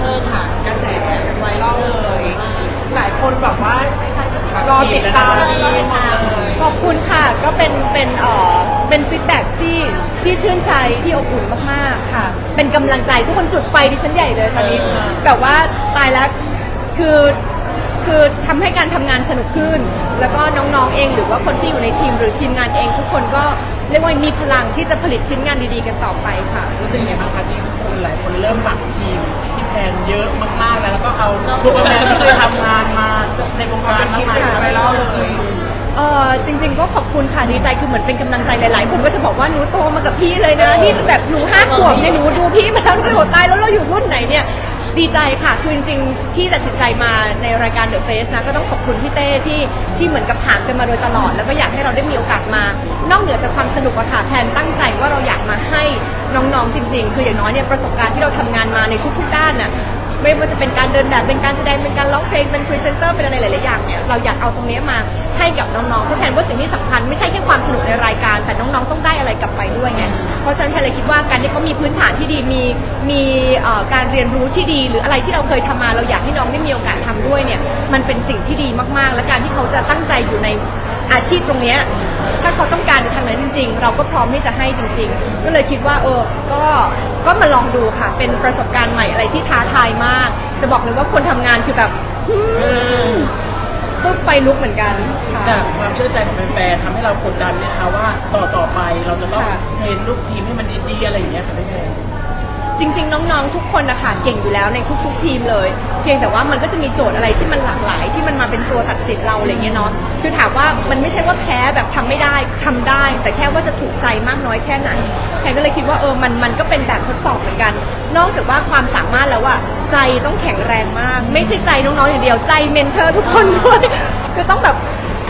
เทอร์ค่ะ กระแสเป็นไวรัลเลย หลายคนแบบว่ารอติดตามดีหมดเลยขอบคุณค่ะก็เป็นเป็นเอ่อเป็นฟีดแบ็กที่ที่ชื่นใจที่อบอุ่นมากๆค่ะ เป็นกำลังใจทุกคนจุดไฟดิฉันใหญ่เลยตอนนี้เออแบบว่าตายแล้วคือคือทำให้การทำงานสนุกขึ้น แล้วก็น้องๆเองหรือว่าคนที่อยู่ในทีมหรือทีมงานเอง ทุกคนก็เรียกว่ามีพลังที่จะผลิตชิ้นงานดีๆกันต่อไปค่ะ รู้สึกยังไงบ้างคะที่คนหลายคนเริ่มหมักทีมที่แพน เยอะมากๆแล้วแล้วก็เอาตัวแพนที่เคยทำงานมาในวงการเป็นคลิปมาเป็นไวรัลเลยเออจริง ๆ ก็ขอบคุณค่ะดีใจคือเหมือนเป็นกำลังใจหลาย ๆ คนก็จะบอกว่าหนูโตมากับพี่เลยนะนี่แบบหนูห้าขวบเนี่ยหนูดูพี่มาแล้วหนูโหตายแล้วเราอยู่รุ่นไหนเนี่ยดีใจค่ะ คือจริงๆ ที่ตัดสินใจมาในรายการ The Face นะ ก็ต้องขอบคุณพี่เต้ที่ที่เหมือนกับถามกันมาโดยตลอด แล้วก็อยากให้เราได้มีโอกาสมา นอกเหนือจากความสนุกอะค่ะแพนตั้งใจว่าเราอยากมาให้น้องๆจริง ๆ คืออย่างน้อยเนี่ยประสบการณ์ที่เราทำงานมาในทุกๆด้านน่ะ ไม่ว่าจะเป็นการเดินแบบเป็นการแสดงเป็นการร้องเพลงเป็นพรีเซนเตอร์เป็นอะไรหลายๆอย่างเนี่ยเราอยากเอาตรงนี้มาให้กับน้องๆเพราะแพนว่าสิ่งที่สำคัญไม่ใช่แค่ความสนุกในรายการ แต่น้องๆต้องได้อะไรกลับไปด้วยไงเพราะฉะนั้นแพนเลยคิดว่าการที่เขามีพื้นฐานที่ดีมีมีการเรียนรู้ที่ดี หรืออะไรที่เราเคยทำมาเราอยากให้น้องได้มีโอกาสทำด้วยเนี่ยมันเป็นสิ่งที่ดีมากๆ และการที่เขาจะตั้งใจอยู่ใน อาชีพตรงเนี้ยถ้าเขาต้องการจะทำนั้นจริง ๆ เราก็พร้อมที่จะให้จริง ๆ ก็เลยคิดว่าเออก็ก็มาลองดูค่ะ เป็นประสบการณ์ใหม่อะไรที่ท้าทายมากจะบอกเลยว่าคนทำงานคือแบบตุ๊บไปลุกเหมือนกันค่ะ จากความเชื่อใจของแฟนๆทำให้เรากดดันไหมคะว่าต่อต่อไปเราจะต้องค่ะ เทรนลูกทีมให้มันดีๆอะไรอย่างเงี้ยค่ะพี่แพน จริง ๆ น้องๆ ทุกคนนะคะเก่งอยู่แล้วในทุก ๆ ทีมเลย เพียงแต่ว่ามันก็จะมีโจทย์อะไรที่มันหลากหลาย ที่มันมาเป็นตัวตัดสินเราอะไรเงี้ยเนาะคือถามว่ามันไม่ใช่ว่าแพ้แบบทำไม่ได้ทำได้ แต่แค่ว่าจะถูกใจมากน้อยแค่ไหนแพนก็เลยคิดว่าเออมันมันก็เป็นแบบทดสอบเหมือนกัน นอกจากว่าความสามารถแล้วอะใจต้องแข็งแรงมาก ไม่ใช่ใจน้องๆอย่างเดียวใจเมนเทอร์ทุกคนด้วยคือต้องแบบ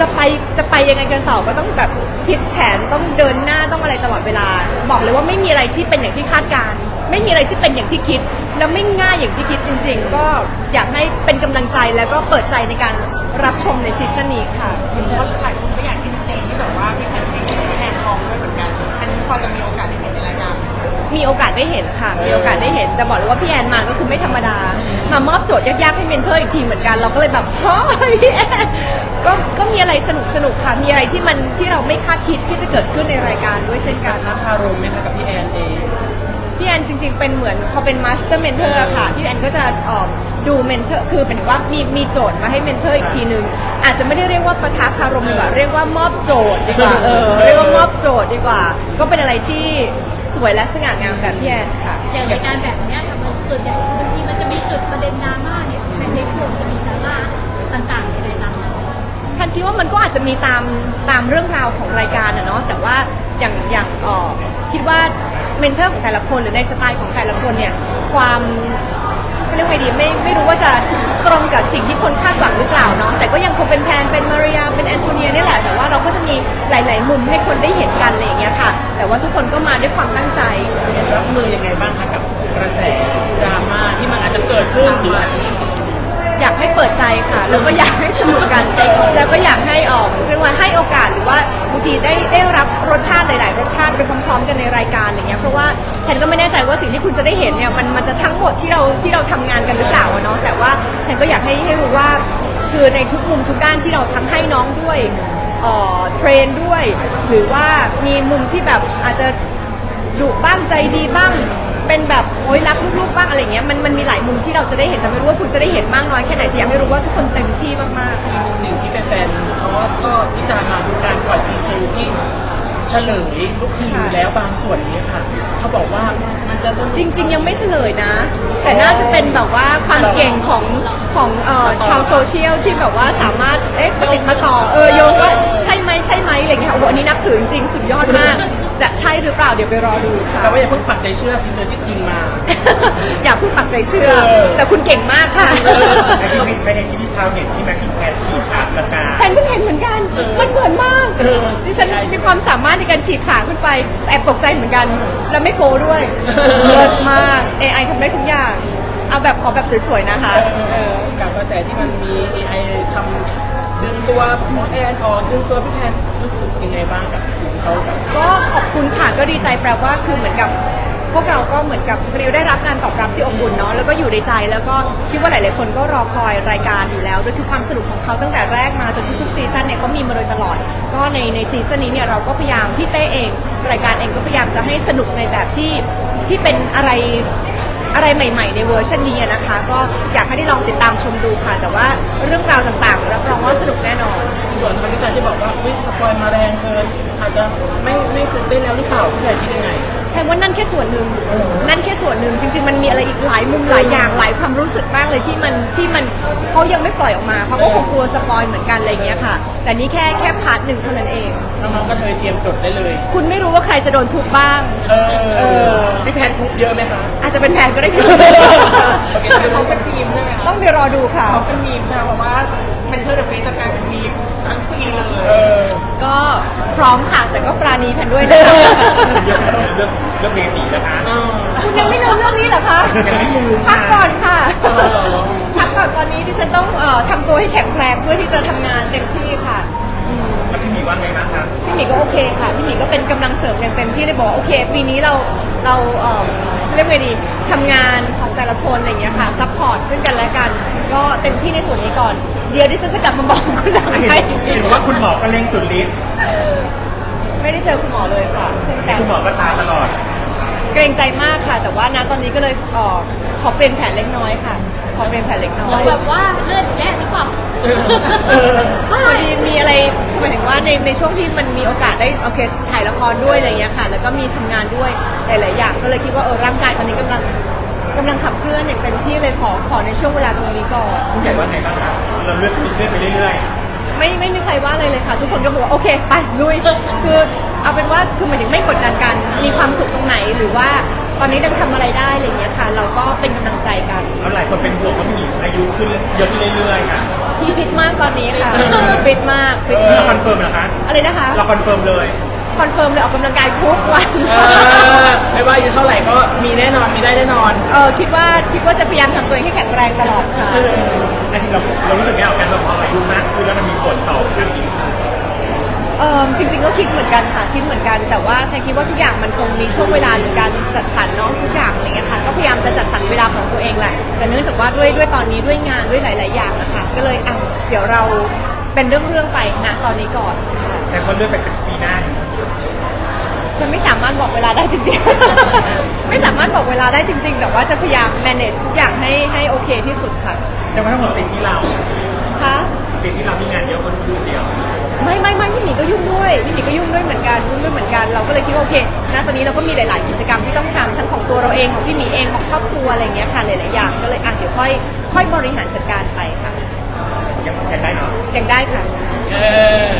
จะไปจะไปยังไงกันต่อก็ต้องแบบคิดแผนต้องเดินหน้าต้องอะไรตลอดเวลา บอกเลยว่าไม่มีอะไรที่เป็นอย่างที่คาดการณ์ ไม่มีอะไรที่เป็นอย่างที่คิด แล้วไม่ง่ายอย่างที่คิดจริง ๆ ก็อยากให้เป็นกำลังใจแล้วก็เปิดใจในการรับชมในซีซั่นนี้ค่ะเพราะหลายคนก็อยากเห็นซีนที่แบบว่ามีแผ่นเพลงที่แอนทองด้วยเหมือนกัน อันนี้พอจะมีโอกาสได้เห็นในรายการไหมมีโอกาสได้เห็นค่ะ มีโอกาสได้เห็น แต่บอกเลยว่าพี่แอนมาก็คือไม่ธรรมดา มามอบโจทย์ยากๆให้เมนเทอร์อีกทีเหมือนกัน เราก็เลยแบบเฮ้ยพี่แอนก็ก็มีอะไรสนุกสนุกๆค่ะ มีอะไรที่มันที่เราไม่คาดคิดที่จะเกิดขึ้นในรายการด้วยเช่นกัน ราคารมไหมคะกับพี่แอนเอง พี่แอนจริง ๆ เป็นเหมือนพอเป็นมาสเตอร์เมนเทอร์ค่ะ พี่แอนก็จะเอ่อดูเมนเทอร์คือเป็นว่ามีมีโจทย์มาให้เมนเทอร์อีกทีนึง อาจจะไม่ได้เรียกว่าปะทะคารมดีกว่า เรียกว่ามอบโจทย์ดีกว่า เออ เรียกว่ามอบโจทย์ดีกว่า ก็เป็นอะไรที่สวยและสง่างามแบบพี่แอนค่ะ อย่างรายการแบบเนี้ยค่ะมันส่วนใหญ่บางทีมันจะมีจุดประเด็นดราม่าเนี่ยในในกลุ่มจะมีดราม่าต่างๆในรายการพันคิดว่ามันก็อาจจะมีตามตามเรื่องราวของรายการอะเนาะแต่ว่าอย่างอย่างเออคิดว่า เมนเทอร์ของแต่ละคนหรือในสไตล์ของแต่ละคนเนี่ยความเขาเรียกว่าไงดีไม่ไม่รู้ว่าจะตรงกับสิ่งที่คนคาดหวังหรือเปล่าเนาะแต่ก็ยังคงเป็นแพนเป็นมาริยาเป็นแอนโทเนียนี่แหละแต่ว่าเราก็จะมีหลาย ๆ มุมให้คนได้เห็นกันอะไรอย่างเงี้ยค่ะ แต่ว่าทุกคนก็มาด้วยความตั้งใจ รับมือยังไงบ้างคะกับกระแสดราม่าที่มันอาจจะเกิดขึ้นหรืออาจจะอยากให้เปิดใจค่ะ แล้วก็อยากให้สนุกกันแล้วก็อยากให้ออกเรียกว่าให้โอกาสห รือว่าบางทีได้ได้รับรสชาติหลาย ๆ รสชาติไปพร้อม ๆ กันในรายการอะไรเงี้ยเพราะว่าแทนก็ไม่แน่ใจว่าสิ่งที่คุณจะได้เห็นเนี่ยมันมันจะทั้งหมดที่เราที่เราทำงานกันหรือเปล่าอะเนาะแต่ว่าแทนก็อยากให้ให้รู้ว่า คือในทุกมุมทุกด้านที่เราทำให้น้องด้วยเอ่อเทรนด้วย หรือว่ามีมุมที่แบบอาจจะ ดุบ้างใจดีบ้าง เป็นแบบโอ๊ยรักลูกๆบ้างอะไรเงี้ยมันมันมีหลายมุมที่เราจะได้เห็นแต่ไม่รู้ว่าคุณจะได้เห็นมากน้อยแค่ไหนแต่อยากให้รู้ว่าทุกคนเต็มที่มากๆค่ะ สิ่งที่แฟนๆเขาก็วิจารณ์มา ทีเซอร์ที่เฉลยลูกทีมแล้วบางส่วนนี้ค่ะ เขาบอกว่ามันจะสนุก จริง ๆ ยังไม่เฉลยนะ แต่น่าจะเป็นแบบว่าความเก่งของของเอ่อชาวโซเชียลที่แบบว่าสามารถเอ๊ะประติดมาต่อเออโยงว่าใช่ไหมใช่ไหมอะไรเงี้ยโอ้โหอันนี้นับถือจริงๆสุดยอดมาก จะใช่หรือเปล่าเดี๋ยวไปรอดูค่ะ แต่ว่าอย่าเพิ่งปักใจเชื่อทีเซอร์ที่ยิงมา อย่าเพิ่งปักใจเชื่อ เออ แต่คุณเก่งมากค่ะ ในที่วิทย์ประเด็นที่พี่ชาวเห็นที่แม็กกี้แพนฉีดอาบสกา แพนเพิ่งเห็นเห มือนกันมันเหมือนมากที่ฉันมีความสามารถในการฉีดขาขึ้นไปแอบตกใจเหมือนกัน แล้วไม่โปด้วยเลิศมาก AI ทำได้ทุกอย่าง เอาแบบขอแบบสวยๆนะคะเออกับกระแสที่มันมี AI ทำดึงตัวของแอนออกดึงตัวพี่แพนรู้สึกยังไงบ้างกับสิ่งที่เขาแบบก็ขอบคุณค่ะก็ดีใจแปลว่าคือเหมือนกับ พวกเราก็เหมือนกับริวได้รับการตอบรับที่อบอุ่นเนาะแล้วก็อยู่ในใจแล้วก็คิดว่าหลาย ๆ คนก็รอคอยรายการอยู่แล้วด้วยคือความสนุกของเขาตั้งแต่แรกมาจนทุก ๆ ซีซั่นเนี่ยเขามีมาโดยตลอด ก็ในในซีซั่นนี้เนี่ยเราก็พยายามพี่เต้เอง รายการเองก็พยายามจะให้สนุกในแบบที่ที่เป็นอะไรอะไรใหม่ ๆ ในเวอร์ชันนี้นะคะ ก็อยากให้ได้ลองติดตามชมดูค่ะ แต่ว่าเรื่องราวต่างๆรับรองว่าสนุกแน่นอน ส่วนคำวิจารณ์ที่บอกว่าเฮ้ยสปอยมาแรงเกินอาจจะไม่ไม่ตื่นเต้นแล้วหรือเปล่าพี่ใหญ่คิดยังไง แพงว่านั่นแค่ส่วนหนึ่งนั่นแค่ส่วนหนึ่งจริง ๆ มันมีอะไรอีกหลายมุมหลายอย่างหลายความรู้สึกมากเลยที่มันที่มันเขายังไม่ปล่อยออกมาเพราะว่าคงกลัวสปอยเหมือนกันอะไรอย่างเงี้ยค่ะ แต่นี่แค่แค่พาร์ทหนึ่งเท่านั้นเอง น้องๆก็เลยเตรียมจดได้เลย คุณไม่รู้ว่าใครจะโดนทุบบ้าง เออพี่แพนทุบเยอะไหมคะอาจจะเป็นแพนก็ได้ค่ะเขาเป็นทีมใช่ไหมคะต้องไปรอดูค่ะ เขาเป็นมีมใช่ไหมเพราะว่าเมนเทอร์เดอะเฟสจะกลายเป็นมีมทั้งปีเลยเออก็พร้อมค่ะแต่ก็ปราณีแพนด้วยนะคะเรื่องเรื่องเรื่องเมตีนะคะคุณยังไม่รู้เรื่องนี้เหรอคะยังไม่รู้พักก่อนค่ะเออ พักก่อนตอนนี้ที่ฉันต้องเอ่อทำตัวให้แข็งแรงเพื่อที่จะทำงานเต็มที่ค่ะแล้วพี่หมีว่าไงบ้างครับพี่หมีก็โอเคค่ะพี่หมีก็เป็นกำลังเสริมอย่างเต็มที่เลยบอกว่าโอเคปีนี้เราเราเอ่อเรียกไงดีทำงานของแต่ละคนอะไรอย่างเงี้ยค่ะซัพพอร์ตซึ่งกันและกันก็เต็มที่ในส่วนนี้ก่อน เดี๋ยวดิฉันจะกลับมาบอกคุณหลังเห็นให้เห็นว่าคุณหมอก็เร่งสุดฤทธิ์ไม่ได้เจอคุณหมอเลยค่ะ เช่นกันคุณหมอก็ตามตลอด เกรงใจมากค่ะ แต่ว่านะตอนนี้ก็เลยเอ่อขอเปลี่ยนแผนเล็กน้อยค่ะ ขอเปลี่ยนแผนเล็กน้อย แบบว่าเลื่อนแย่หรือเปล่า พอดีมีอะไรหมายถึงว่าในในช่วงที่มันมีโอกาสได้โอเคถ่ายละครด้วยอะไรเงี้ยค่ะ แล้วก็มีทำงานด้วยหลาย ๆ อย่าง ก็เลยคิดว่าเออร่างกายตอนนี้กำลังกำลังขับเคลื่อนอย่างเต็มที่เลยขอขอในช่วงเวลาตรงนี้ก่อนคุณใหญ่ว่าไงบ้างครับเราเลื่อนเลื่อนไปเรื่อย ไม่ไม่มีใครว่าเลยเลยค่ะ ทุกคนก็บอกว่าโอเคไปลุยคือเอาเป็นว่าคือหมายถึงไม่กดดันกัน มีความสุขตรงไหนหรือว่าตอนนี้ยังทำอะไรได้อะไรเงี้ยค่ะ เราก็เป็นกำลังใจกันๆแล้วหลายคนเป็นห่วงว่าพี่หมีอายุขึ้นเยอะขึ้นเรื่อยๆค่ะพี่ฟิตมากตอนนี้ค่ะฟิตมากฟิตเรามาคอกนเฟิร์มเหรอคะ อะไรนะคะ เราคอนเฟิร์มเลย คอนเฟิร์มเลยออกกำลังกายทุกวัน เออไม่ว่าอายู่เท่าไหร่ก็มีแน่นอนมีได้แน่นอนเออคิดว่าคิดว่าจะพยายามทำตัวเองให้แข็งแรงตลอดค่ะ แต่จริงๆเราเรารู้สึกไงกับการแบบพออายุมากขึ้นแล้วมันมีผลต่อการกินเออจริงๆก็คิดเหมือนกันค่ะคิดเหมือนกัน แต่ว่าแพนคิดว่าทุกอย่างมันคงมีช่วงเวลาหรือการจัดสรรเนาะทุกอย่างอะไรเงี้ยค่ะก็พยายามจะจัดสรรเวลาของตัวเองแหละแต่เนื่องจากว่าด้วยด้วยตอนนี้ด้วยงานด้วยหลาย ๆ อย่างอะค่ะก็เลยอะเดี๋ยวเราเป็นเรื่องๆไปนะตอนนี้ก่อนค่ะ แต่คนเลื่อนไปเป็นปีหน้าอยู่ฉันไม่สามารถบอกเวลาได้จริงๆ ไม่สามารถบอกเวลาได้จริง ๆ แต่ว่าจะพยายาม manage ทุกอย่างให้ให้โอเคที่สุดค่ะจะมาทั้งหมดติดที่เราค่ะติดที่เราที่งานเยอะคนเดียว ไม่ไม่ไม่พี่หมีก็ยุ่งด้วยพี่หมีก็ยุ่งด้วยเหมือนกันยุ่งด้วยเหมือนกันเราก็เลยคิดว่าโอเคนะตอนนี้เราก็มีหลาย ๆ กิจกรรมที่ต้องทำทั้งของตัวเราเองของพี่หมีเองของครอบครัวอะไรอย่างเงี้ยค่ะหลายๆอย่างก็เลยอะเดี๋ยวค่อยค่อยบริหารจัดการไปค่ะยังยังได้เนาะยังได้ค่ะเออ